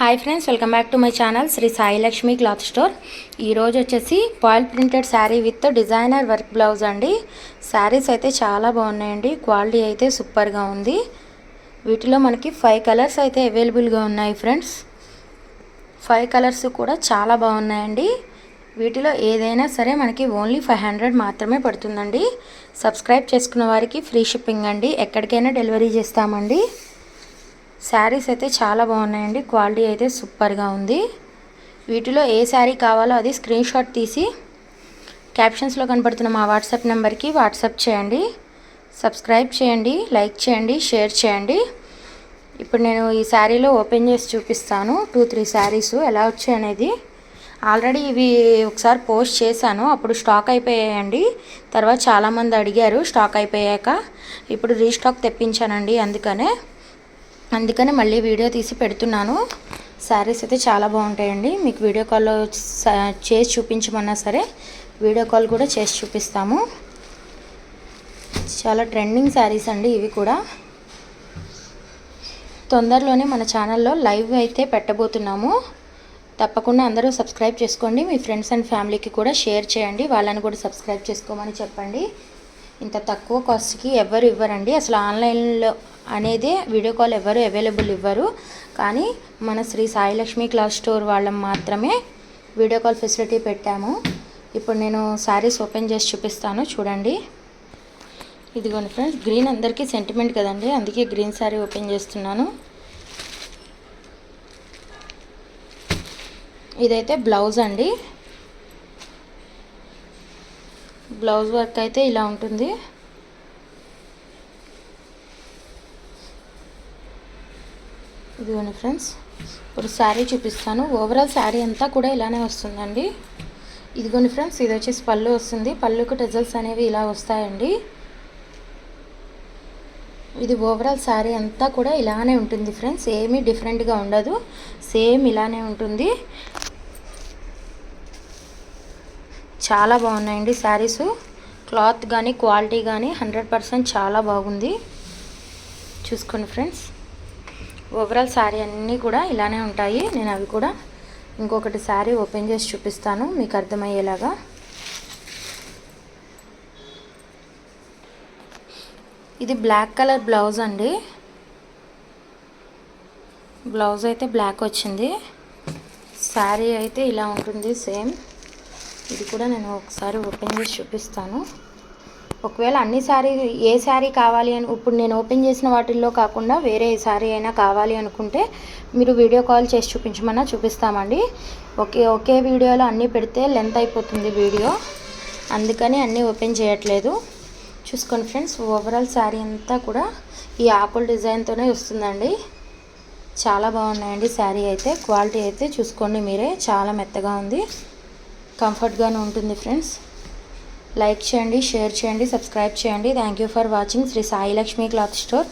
Hi friends welcome back to my channel Shri Sai Lakshmi cloth store ఈరోజు వచ్చేసి foil printed sari with designer work blouse అండి. శారీస్ అయితే చాలా బాగున్నాయండి. Quality అయితే సూపర్గా ఉంది. వీటిలో మనకి ఫైవ్ కలర్స్ అయితే అవైలబుల్గా ఉన్నాయి ఫ్రెండ్స్ ఫైవ్ కలర్స్ కూడా చాలా బాగున్నాయండి. వీటిలో ఏదైనా సరే మనకి ఓన్లీ ఫైవ్ హండ్రెడ్ మాత్రమే పడుతుందండి. సబ్స్క్రైబ్ చేసుకున్న వారికి ఫ్రీ షిప్పింగ్ అండి. ఎక్కడికైనా డెలివరీ చేస్తామండి. శారీస్ అయితే చాలా బాగున్నాయండి. క్వాలిటీ అయితే సూపర్గా ఉంది. వీటిలో ఏ శారీ కావాలో అది స్క్రీన్ షాట్ తీసి క్యాప్షన్స్లో కనపడుతున్న మా వాట్సాప్ నెంబర్కి వాట్సాప్ చేయండి. సబ్స్క్రైబ్ చేయండి లైక్ చేయండి షేర్ చేయండి. ఇప్పుడు నేను ఈ శారీలో ఓపెన్ చేసి చూపిస్తాను. టూ త్రీ శారీస్ ఎలా వచ్చాయి అనేది. ఆల్రెడీ ఇవి ఒకసారి పోస్ట్ చేశాను. అప్పుడు స్టాక్ అయిపోయాయండి. తర్వాత చాలామంది అడిగారు స్టాక్ అయిపోయాక. ఇప్పుడు రీస్టాక్ తెప్పించానండి అందుకనే. అందుకని మళ్ళీ వీడియో తీసి పెడుతున్నాను. శారీస్ అయితే చాలా బాగుంటాయండి. మీకు వీడియో కాల్లో చేసి చూపించమన్నా సరే వీడియో కాల్ కూడా చేసి చూపిస్తాము. చాలా ట్రెండింగ్ శారీస్ అండి ఇవి కూడా. తొందరలోనే మన ఛానల్లో లైవ్ అయితే పెట్టబోతున్నాము. తప్పకుండా అందరూ సబ్స్క్రైబ్ చేసుకోండి. మీ ఫ్రెండ్స్ అండ్ ఫ్యామిలీకి కూడా షేర్ చేయండి. వాళ్ళని కూడా సబ్స్క్రైబ్ చేసుకోమని చెప్పండి. ఇంత తక్కువ కాస్ట్కి ఎవరు ఇవ్వరండి. అసలు ఆన్లైన్లో అనేదే వీడియో కాల్ ఎవరు అవైలబుల్ ఇవ్వరు. కానీ మన శ్రీ సాయిలక్ష్మి క్లాస్ స్టోర్ వాళ్ళం మాత్రమే వీడియో కాల్ ఫెసిలిటీ పెట్టాము. ఇప్పుడు నేను శారీస్ ఓపెన్ చేసి చూపిస్తాను. చూడండి. ఇదిగోండి ఫ్రెండ్స్ గ్రీన్ అందరికీ సెంటిమెంట్ కదండి. అందుకే గ్రీన్ శారీ ఓపెన్ చేస్తున్నాను. ఇదైతే బ్లౌజ్ అండి. బ్లౌజ్ వర్క్ అయితే ఇలా ఉంటుంది. ఇదిగోండి ఫ్రెండ్స్ ఇప్పుడు శారీ చూపిస్తాను. ఓవరాల్ శారీ అంతా కూడా ఇలానే వస్తుందండి. ఇదిగోండి ఫ్రెండ్స్ ఇది వచ్చేసి పళ్ళు వస్తుంది. పళ్ళుకు టెజల్స్ అనేవి ఇలా వస్తాయండి. ఇది ఓవరాల్ శారీ అంతా కూడా ఇలానే ఉంటుంది ఫ్రెండ్స్. ఏమీ డిఫరెంట్గా ఉండదు. సేమ్ ఇలానే ఉంటుంది. చాలా బాగున్నాయండి శారీస్. క్లాత్ కానీ క్వాలిటీ కానీ హండ్రెడ్ పర్సెంట్ చాలా బాగుంది. చూసుకోండి ఫ్రెండ్స్. ఓవరాల్ శారీ అన్నీ కూడా ఇలానే ఉంటాయి. నేను అవి కూడా ఇంకొకటి శారీ ఓపెన్ చేసి చూపిస్తాను. మీకు అర్థమయ్యేలాగా. ఇది బ్లాక్ కలర్ బ్లౌజ్ అండి. బ్లౌజ్ అయితే బ్లాక్ వచ్చింది. శారీ అయితే ఇలా ఉంటుంది సేమ్. ఇది కూడా నేను ఒకసారి ఓపెన్ చేసి చూపిస్తాను. ఒకవేళ అన్ని శారీ ఏ శారీ కావాలి అని ఇప్పుడు నేను ఓపెన్ చేసిన వాటిల్లో కాకుండా వేరే ఏ శారీ అయినా కావాలి అనుకుంటే మీరు వీడియో కాల్ చేసి చూపించమన్నా చూపిస్తామండి. ఒకే ఒకే వీడియోలో అన్నీ పెడితే లెంత్ అయిపోతుంది వీడియో. అందుకని అన్నీ ఓపెన్ చేయట్లేదు. చూసుకోండి ఫ్రెండ్స్ ఓవరాల్ శారీ అంతా కూడా ఈ ఆకుల డిజైన్తోనే వస్తుందండి. చాలా బాగున్నాయండి శారీ అయితే క్వాలిటీ అయితే చూసుకోండి మీరే చాలా మెత్తగా ఉంది. కంఫర్ట్గానే ఉంటుంది ఫ్రెండ్స్. లైక్ చేయండి షేర్ చేయండి సబ్స్క్రైబ్ చేయండి. Thank you for watching Shri Sailakshmi cloth store.